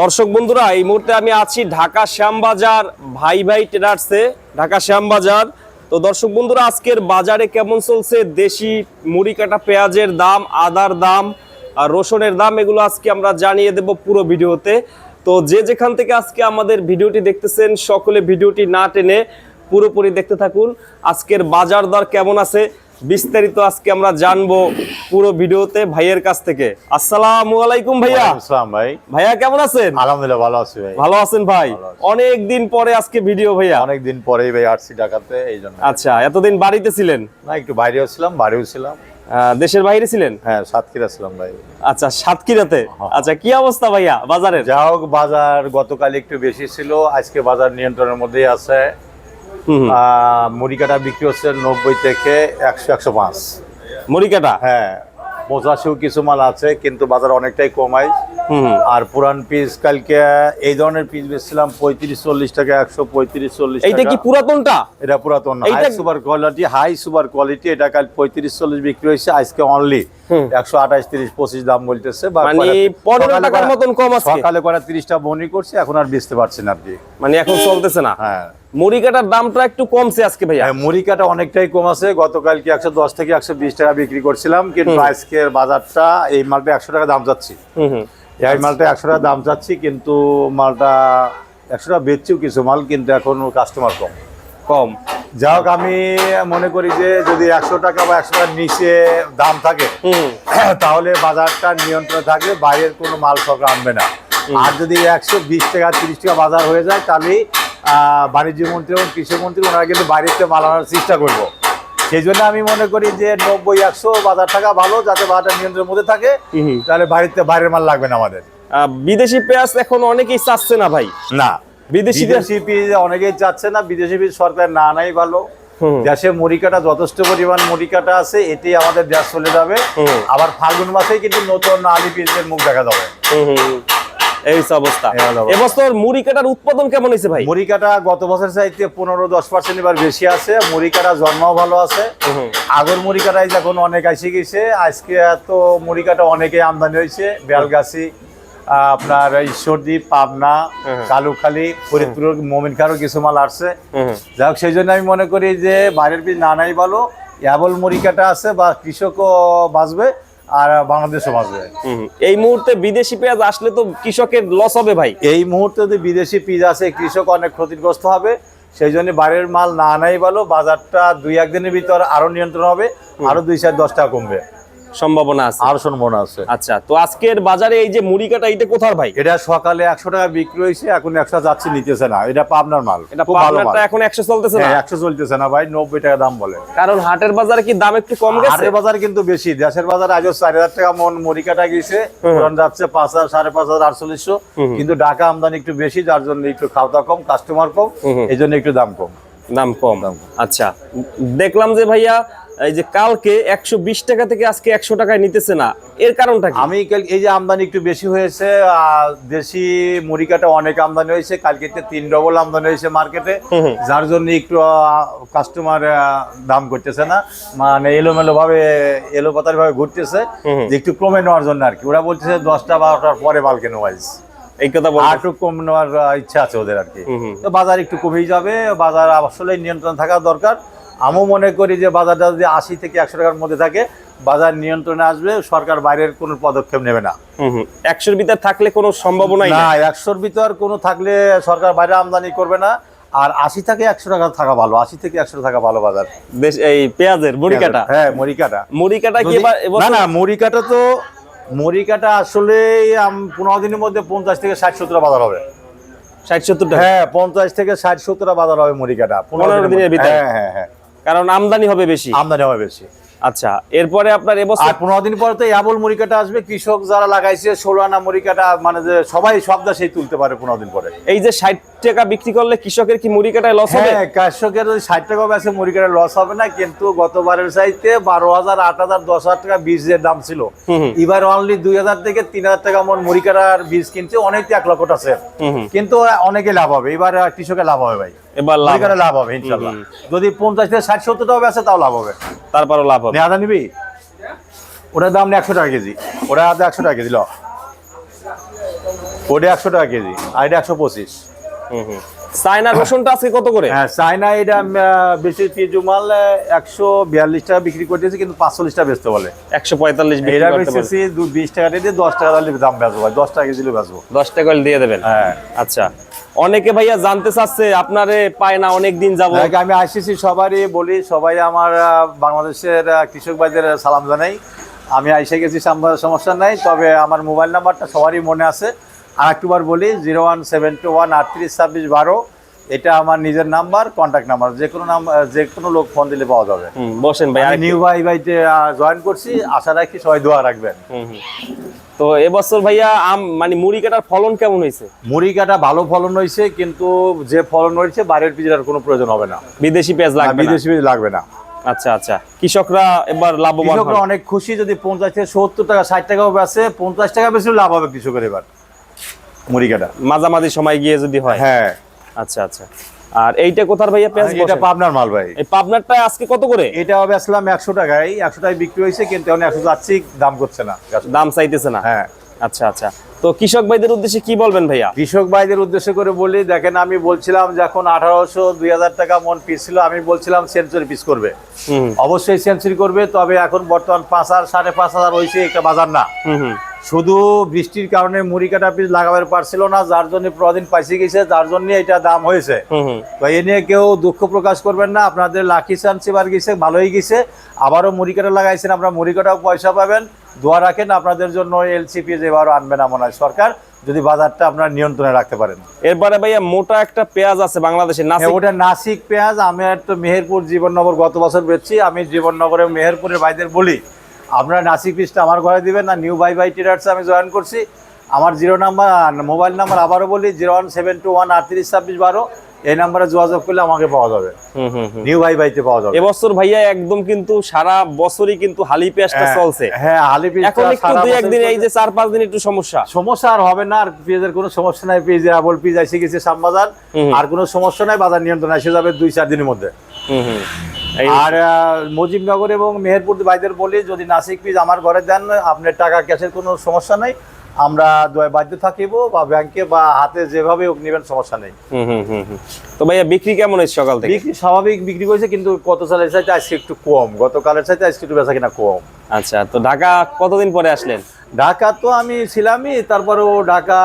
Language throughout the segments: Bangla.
দর্শক বন্ধুরা, এই মুহূর্তে আমি আছি ঢাকা শ্যামবাজার ভাই ভাই ট্রেডার্সে ঢাকা শ্যামবাজার। তো দর্শক বন্ধুরা, আজকের বাজারে কেমন চলছে? দেশি মুড়ি কাটা পেঁয়াজের দাম, আদার দাম আর রসুনের দাম, এগুলো আজকে আমরা জানিয়ে দেব পুরো ভিডিওতে। তো যে যেখান থেকে আজকে আমাদের ভিডিওটি দেখতেছেন, সকলে ভিডিওটি না টেনে পুরোপুরি দেখতে থাকুন। আজকের বাজার দর কেমন আছে? বিস্তারিত আজকে আমরা জানব পুরো ভিডিওতে ভাইয়ের কাছ থেকে। আসসালামু আলাইকুম ভাইয়া। আসসালাম ভাই। ভাইয়া কেমন আছেন? আলহামদুলিল্লাহ ভালো আছি ভাই। ভালো আছেন ভাই? অনেক দিন পরে আজকে ভিডিও ভাইয়া। অনেকদিন পরেই ভাই আসছি ঢাকাতে এই জন্য। আচ্ছা এতদিন বাড়িতে ছিলেন? না একটু বাইরেও ছিলাম বাড়িও ছিলাম। দেশের বাইরে ছিলেন? হ্যাঁ সাতক্ষীরা ছিলাম ভাই। আচ্ছা সাতক্ষীরাতে? হ্যাঁ। আচ্ছা কি অবস্থা ভাইয়া বাজারের? যা হোক বাজার গতকাল একটু বেশি ছিল আজকে বাজার নিয়ন্ত্রণের মধ্যেই আছে। মুড়ি কাটা বিক্রি হচ্ছে নব্বই থেকে একশো একশো পাঁচ। মুড়ি কাটা হ্যাঁ। পঁচাশিও কিছু মাল আছে কিন্তু বাজার অনেকটাই কমায়। আর পুরান পিস কালকে এই ধরনের পিস বেচছিলাম পঁয়ত্রিশ চল্লিশ টাকা একশো পঁয়ত্রিশ চল্লিশ এটা কি পুরাতনটা? এটা পুরাতন high super quality high super quality এটা কাল পঁয়ত্রিশ চল্লিশ বিক্রি হয়েছে আজকে অনলি একশো আঠাশ তিরিশ পঁচিশ দাম বলতেছে মানে কয়টা- 15 সকালে টাকার মতন কম। সকালে করা তিরিশটা বনি করছে এখন আর বেচতে পারছি না কি মানে এখন চলতেছে না? হ্যাঁ। মুড়ি কাটার দামটা একটু কমছে আজকে ভাইয়া। হ্যাঁ, মুড়ি কাটা অনেকটাই কম আছে গতকালকে একশো দশ থেকে একশো বিশ টাকা বিক্রি করছিলাম কিন্তু আজকের বাজারটা এই মালটা একশো টাকা দাম যাচ্ছি। এই মালটা একশো টাকা দাম চাচ্ছি কিন্তু মালটা একশো টাকা বেচছিও কিছু মাল কিন্তু এখন কাস্টমার কম। কম। যা হোক আমি মনে করি যে যদি একশো টাকা বা একশো টাকার নিচে দাম থাকে তাহলে বাজারটা নিয়ন্ত্রণে থাকে বাইরের কোনো মাল সরকার আনবে না। আর যদি একশো বিশ টাকা তিরিশ টাকা বাজার হয়ে যায় তাহলে বাণিজ্য মন্ত্রী এবং কৃষি মন্ত্রী ওনারা কিন্তু বাইরের থেকে মাল আনার চেষ্টা করব। সেই জন্য আমি মনে করি যে নব্বই একশো বাজার থাকা ভালো যাতে বাজারটা নিয়ন্ত্রণের মধ্যে থাকে। তাহলে বাড়িতে বাইরের মাল লাগবে না আমাদের। বিদেশি পেঁয়াজ এখন অনেকেই চাচ্ছে না ভাই। না। বিদেশি পেঁয়াজ বিদেশি পিস অনেকেই চাচ্ছে না। বিদেশি পিস সরকার না নাই ভালো। দেশে মরিকাটা যথেষ্ট পরিমাণ মরিকাটা আছে এটি আমাদের দেশ চলে যাবে। আবার ফাল্গুন মাসেই কিন্তু নতুন আলি পিসের মুখ দেখা যাবে। এই হচ্ছে অবস্থা। এই হলো এবছর মুড়ি কাটার উৎপাদন কেমন হয়েছে ভাই? মরিকাটা গত বছর চাইতে পনেরো দশ পার্সেন্ট এবার বেশি আছে। জন্মও ভালো আছে। যখন অনেক আসে গেছে আজকে অনেকে আমদানি হয়েছে। বেলগাছি আপনার ঈশ্বরদীপ পাবনা। কালুখালী ফরিদপুর মোমিন খারও কিছু মাল আসছে। যাই হোক সেই জন্য আমি মনে করি যে বাইরের বীজ না নাই ভালো। অ্যাবল মরিকাটা আছে বা কৃষকও বাঁচবে। আর বাংলাদেশও বাঁচবে। এই মুহূর্তে বিদেশি পেঁয়াজ আসলে তো কৃষকের লস হবে ভাই। এই মুহূর্তে যদি বিদেশি পেঁয়াজ আছে কৃষক অনেক ক্ষতিগ্রস্ত হবে। সেই জন্য বাইরের মাল না আনাই ভালো বাজারটা দুই একদিনের ভিতর আরও নিয়ন্ত্রণ হবে আরও দুই চার দশ টাকা কমবে। সম্ভাবনা আছে। আরও সম্ভাবনা আছে। আচ্ছা তো আজকের বাজারে এই যে মুড়ি কাটা এটা কোথার ভাই? এটা সকালে একশো টাকা বিক্রি হয়েছে এখন একশো যাচ্ছে নিতেছে না। এটা পাবনার মাল এটা ভালো এখন একশো চলতেছে না? হ্যাঁ একশো চলতেছে না ভাই নব্বই টাকা দাম বলে। কারণ হাটের বাজারে কি দাম একটু কম গেছে? হাটের বাজার কিন্তু বেশি। দেশের বাজার আজও চার হাজার টাকা মন মরি কাটা গেছে পুরান যাচ্ছে পাঁচ হাজার সাড়ে পাঁচ হাজার আটচল্লিশশো। কিন্তু ঢাকা আমদানি একটু বেশি যার জন্য একটু খাওয়া কম কাস্টমার কম এই জন্য একটু দাম কম। দাম কম। আচ্ছা দেখলাম যে ভাইয়া এই যে কালকে একশো বিশ টাকা থেকে আজকে একশো টাকায় নিতেছে না। এর কারণটা আমি এই যে আমদানি একটু বেশি হয়েছে দেশি মুড়ি কাটা অনেক আমদানি হয়েছে কালকে তিন ডবল আমদানি হয়েছে মার্কেটে যার জন্য একটু কাস্টমার দাম করতেছে না। মানে এলোমেলো ভাবে এলো পাতার ভাবে ঘুরতেছে যে একটু কমে নেওয়ার জন্য আর কি ওরা বলতেছে দশটা বারোটার পরে মাল কেন ওয়াইজ এই কথা একটু কম নেওয়ার ইচ্ছা আছে ওদের আর কি। তো বাজার একটু কমেই যাবে বাজার আসলে নিয়ন্ত্রণ থাকা দরকার। আমিও মনে করি যে বাজারটা যদি আশি থেকে একশো টাকার মধ্যে থাকে বাজার নিয়ন্ত্রণে আসবে সরকার বাইরের কোনো পদক্ষেপ নেবে না। একশোর ভিতর থাকলে কোনো সম্ভাবনাই না একশোর ভিতর কোনো থাকলে সরকার বাইরে আমদানি করবে না। আর আশি থেকে একশো টাকা থাকা ভালো আশি থেকে একশো টাকা ভালো বাজার। বেশ এই পেঁয়াজের মরিকাটা হ্যাঁ মরিকাটা মরিকাটা কি না না মরিকাটা তো মরিকাটা আসলে পনেরো দিনের মধ্যে পঞ্চাশ থেকে ষাট সত্তর বাজার হবে। ষাট সত্তর হ্যাঁ পঞ্চাশ থেকে ষাট সত্তর বাজার হবে মরিকাটা পনেরো দিনের ভিতরে? হ্যাঁ হ্যাঁ হ্যাঁ। কারণ আমদানি হবে বেশি। আমদানি হবে বেশি। আচ্ছা এরপরে আপনার এবছর আর পনেরো দিন পরে তো অ্যাবল মরিকাটা আসবে। কৃষক যারা লাগাইছে ষোলো আনা মরিকাটা মানে যে সবাই সব দেশেই তুলতে পারে পনেরো দিন পরে। এই যে ষাট টাকা বিক্রি করলে কৃষকের কি মুড়ি কাটায় লস হবে? হ্যাঁ কৃষকের যদি ষাট টাকা বেছে মরিকাটা লস হবে না। কিন্তু গতবারের চাইতে বারো হাজার আট হাজার দশ হাজার টাকা বীজের দাম ছিল। এবার অনলি দুই হাজার থেকে তিন হাজার টাকা মন মরিকাটার বীজ কিনছে। অনেক এক লক্ষ হুম। কিন্তু অনেকে লাভ হবে। এবার কৃষকের লাভ হবে ভাই। এবার লাভ লাভ হবে ইনশাল্লাহ যদি পঞ্চাশ থেকে ষাট বেছে তাও লাভ হবে। তারপরও লাভ হবে। নিবি? ওটার দাম একশো টাকা কেজি। ওটা একশো টাকা কেজি ল। ওটা একশো টাকা কেজি আর এটা একশো পঁচিশ। হুম হুম। চায়না রসুনটা আজকে কত করে? হ্যাঁ চাইনা এটা বেশি পিজু মাল একশো বিয়াল্লিশ টাকা বিক্রি করতেছি কিন্তু পাঁচচল্লিশ টাকা বেচতে বলে। একশো পঁয়তাল্লিশ এটা বেচতেছি দু বিশ টাকা দিয়ে দশ টাকা দাম বেচবো দশ টাকা কেজি বেচবো। দশ টাকা দিয়ে দেবেন? হ্যাঁ। আচ্ছা। অনেকে ভাইয়া জানতে চাচ্ছে, আপনারে পায় না অনেক দিন যাব আমি আইসিসি সবারই, বলি, সবাই আমার বাংলাদেশের কৃষক ভাইদের সালাম জানাই। আমি আইসে গেছি সাম- সমস্যা নাই, তবে আমার মোবাইল নাম্বারটা সবারই মনে আছে। আর একটুবার বলি, zero one seven two one আটত্রিশ ছাব্বিশ বারো। এটা আমার নিজের নাম্বার কন্ট্যাক্ট নাম্বার যে কোনো নাম্বার যে কোনো লোক ফোন দিলে পাওয়া যাবে। বসেন ভাই আমি নিউ ভাই ভাইতে জয়েন করছি আশা রাখি সবাই দোয়া রাখবেন। তো এবছর ভাইয়া আম মানে মুড়ি কাটার ফলন কেমন হয়েছে? মুড়ি কাটা ভালো ফলন হয়েছে কিন্তু যে ফলন হয়েছে বাইরের পিজার কোনো প্রয়োজন হবে না। বিদেশি পেঁয়াজ লাগবে বিদেশি বীজ লাগবে না। আচ্ছা আচ্ছা। কৃষকরা এবার লাভবান কৃষকরা অনেক খুশি যদি পঞ্চাশ থেকে সত্তর টাকা ষাট টাকাও বেচে পঞ্চাশ টাকা বেশি লাভ হবে কৃষকের এবার মুড়ি কাটা। মাঝামাঝি সময় গিয়ে যদি হয়। হ্যাঁ। আচ্ছা আচ্ছা। আর এইটা কোথার ভাইয়া পেঁয়াজ এটা পাবনার মাল ভাই। এই পাবনারটা আজকে কত করে? এটা বেচলাম একশো টাকায়। একশো টাকায় বিক্রি হয়েছে কিন্তু এখন একশো যাচ্ছি দাম করছে না। দাম চাইতেছে না? হ্যাঁ। আচ্ছা আচ্ছা। তো কৃষক ভাইদের উদ্দেশ্যে কি বলবেন ভাইয়া? কৃষক ভাইদের উদ্দেশ্য করে বলি দেখেন আমি বলছিলাম যখন আঠারোশো দুই হাজার টাকা মন পিস ছিল আমি বলছিলাম সেঞ্চুরি পিস করবে। হুম। অবশ্যই সেঞ্চুরি করবে তবে এখন বর্তমান পাঁচ হাজার সাড়ে পাঁচ হাজার হয়েছে একটা বাজার না। শুধু বৃষ্টির কারণে মুড়ি কাটা পিস লাগাবার পারছিল না যার জন্য প্রদিন পাইছে গেছে যার জন্য এটা দাম হয়েছে। তো এ নিয়ে কেউ দুঃখ প্রকাশ করবেন না আপনাদের লাকি চান্স এবার গেছে ভালোই গেছে। আবারও মুড়ি কাটা লাগাইছেন আপনারা মুড়ি কাটাও পয়সা পাবেন। দোয়া রাখেন আপনাদের জন্য এলসিপি এবারও আনবে না মনে হয় সরকার যদি বাজারটা আপনার নিয়ন্ত্রণে রাখতে পারেন। এরপরে ভাইয়া মোটা একটা পেঁয়াজ আছে বাংলাদেশে হ্যাঁ, ওটা নাসিক পেঁয়াজ আমি একটা মেহেরপুর জীবননগর গত বছর বেচছি আমি জীবননগরে মেহেরপুরের ভাইদের বলি আপনারা নাসিক পিসটা আমার ঘরে দিবেন না নিউ বাই বাই টিরার্স আমি জয়েন করছি। আমার জিরো নাম্বার মোবাইল নাম্বার আবারও বলি zero one seven two one আটত্রিশ ছাব্বিশ বারো। এই নাম্বারে যোগাযোগ করলে আমাকে পাওয়া যাবে। নিউ বাই বাইতে পাওয়া যাবে। এবছর ভাইয়া একদম কিন্তু সারা বছরই কিন্তু হালি পেঁয়াজটা চলছে। হ্যাঁ হালি পিস এখন একটু দুই একদিন এই যে চার পাঁচ দিন একটু সমস্যা। সমস্যা আর হবে না আর পেঁয়াজের কোনো সমস্যা নাই পেঁয়াজে আবল পেঁয়াজ এসে গেছে শ্যামবাজার। হুম। আর কোনো সমস্যা নাই বাজার নিয়ন্ত্রণ এসে যাবে দুই চার দিনের মধ্যে। হুম হুম। এই আর মুজিবনগর এবং মেহেরপুর বাইদের বলি যদি নাসিক পিস আমার ঘরে দেন আপনার টাকা ক্যাশের কোনো সমস্যা নেই। আমরা দয় বাধ্য থাকিব বা ব্যাংকে বা হাতে যেভাবে নেবেন সমস্যা নেই। তো ভাইয়া বিক্রি কেমন হয়েছে সকাল থেকে? বিক্রি স্বাভাবিক বিক্রি করেছে কিন্তু কত সালের সাথে আজকে একটু কম। গতকালের চাইতে আজকে একটু বেচা কিনা কম। আচ্ছা তো ঢাকা কতদিন পরে আসলেন? ঢাকা তো আমি ছিলামই তারপরেও ঢাকা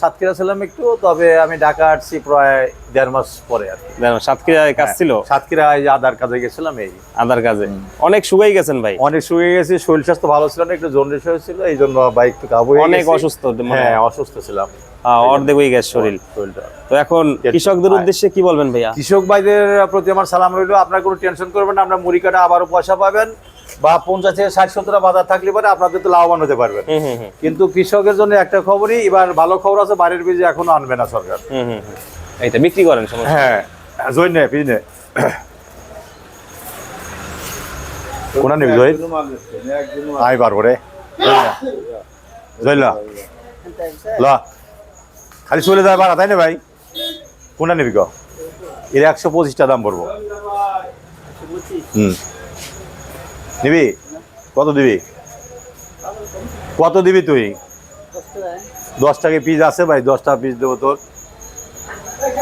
সাতক্ষীরা ছিলাম একটু তবে আমি ঢাকা আসছি প্রায় দেড় মাস পরে আর কি। সাতক্ষীরায় কাজ ছিল? সাতক্ষীরা এই আধার কাজে গেছিলাম এই। আধার কাজে। অনেক শুকাই গেছেন ভাই? অনেক শুয়ে গেছি শরীর স্বাস্থ্য ভালো ছিল না একটু জন্ডিস হয়েছিল এই জন্য বাইক একটু কাবু অনেক অসুস্থ হ্যাঁ অসুস্থ ছিলাম। অর্ধেক হয়ে গেছে শরীর। তো এখন কৃষকদের উদ্দেশ্যে কি বলবেন ভাইয়া? কৃষক ভাইদের প্রতি আমার সালাম রইল আপনার কোনো টেনশন করবেন না আপনার মুড়ি কাটা আবারও পয়সা পাবেন। বা পঞ্চাশ থেকে ষাট সত্তর বাজার থাকলে পরে আপনাদের তো লাভবান হতে পারবেন কিন্তু কৃষকের জন্য একটা খবরই এবার ভালো খবর আছে বাড়ির বীজ এখনও আনবে না সরকার। এইটা বিক্রি করেন হ্যাঁ জয় নে পিজ কোনা নিবি জয় আই পারব রে। জয় লা। খালি চলে যায় বাড়া তাই না ভাই? কোনটা নিবি ক এর একশো পঁচিশটা দাম পড়ব। হুম। নিবি কত দিবি? কত দিবি তুই? দশ টাকা পিস আছে ভাই? দশটা পিস দেবো তোর।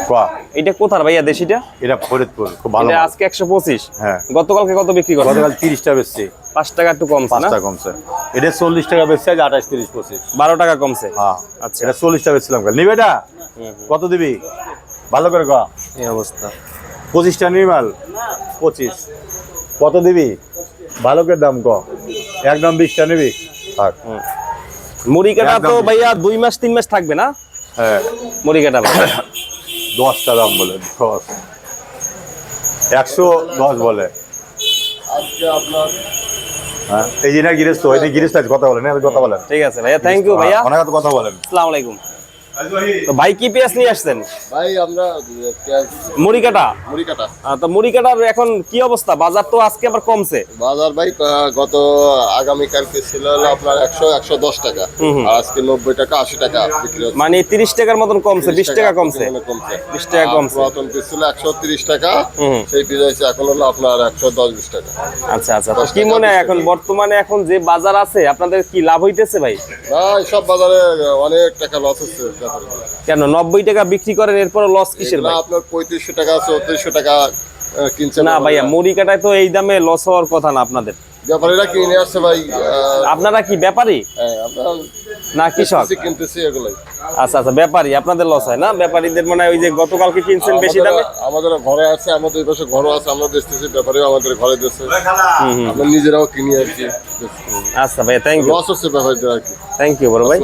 কোয়া এটা কোথার ভাইয়া দেশিটা? এটা ফরিদপুর খুব ভালো আজকে একশো পঁচিশ। হ্যাঁ। গতকালকে কত বিক্রি করেন? গতকাল তিরিশটা বেচছি। পাঁচ টাকা একটু কমছে না? পাঁচটা কমছে। এটা চল্লিশ টাকা বেচছে আজ আঠাশ তিরিশ পঁচিশ। বারো টাকা কমছে? হ্যাঁ। আচ্ছা। এটা চল্লিশটা বেচছিলাম কাল। নিবে এটা? কত দিবি? ভালো করে ক। এই অবস্থা। পঁচিশটা নিবি মাল? পঁচিশ। কত দিবি? ভালো করে দাম ক? একদম বিশটা নিবি। থাক। মুড়ি কাটা তো ভাইয়া দুই মাস তিন মাস থাকবে না? হ্যাঁ। মুড়ি কাটা দশটা দাম বলে দশ। একশো দশ বলে। হ্যাঁ এই যে না গিরেস তো এই যে গিরেস কথা বলেন কথা বলেন। ঠিক আছে ভাইয়া থ্যাংক ইউ ভাইয়া। অনেক কথা বলেন। আসসালামু আলাইকুম। তো ভাই কি পেঁয়াজ নিয়ে আসছেন? ভাই আমরা পেঁয়াজ। মুড়ি কাটা মুড়ি কাটা আহ, তো মুড়ি এখন কি অবস্থা? বাজার তো আজকে আবার কমছে। বাজার ভাই ছিল আপনার টাকা। আর আজকে নব্বই টাকা আশি টাকা বিক্রি হচ্ছে। মানে তিরিশ টাকার মতন কমছে বিশ টাকা কমছে। পরিমাণে 20 টাকা কমছে। পিস ছিল একশো তিরিশ টাকা হুম। সেই পিস হয়েছে এখন হলো আপনার একশো দশ বিশ টাকা। আচ্ছা আচ্ছা। তো কি মনে হয় এখন বর্তমানে এখন যে বাজার আছে আপনাদের কি লাভ হইতেছে ভাই? ভাই সব বাজারে অনেক টাকা লস হচ্ছে। কেন নব্বই টাকা বিক্রি করেন এরপর লস কিসের ভাই? আপনার পঁয়ত্রিশশো টাকা চৌত্রিশশো টাকা আহ, কিনছে না ভাইয়া মুড়ি কাটায় তো এই দামে লস হওয়ার কথা না আপনাদের। ব্যাপারীরা কিনে আসছে ভাই? আপনারা কি ব্যাপারী? হ্যাঁ, না কৃষক। কিনতেছি, কিনতেছি এগুলাই। আচ্ছা আচ্ছা ব্যাপারী আপনাদের লস হয় না? ব্যাপারীদের মানে ওই যে গতকালকে কিনছেন বেশি দামে? আমাদের- ঘরে আছে আমাদের এই পাশে ঘরও আছে আমরা দেখতেছি ব্যাপারেও আমাদের ঘরে দিচ্ছে আমরা নিজেরাও কিনি আর কি। আচ্ছা ভাই থ্যাংক ইউ লস হচ্ছে ব্যাপারীদের আর কি। থ্যাংক ইউ বড় ভাই।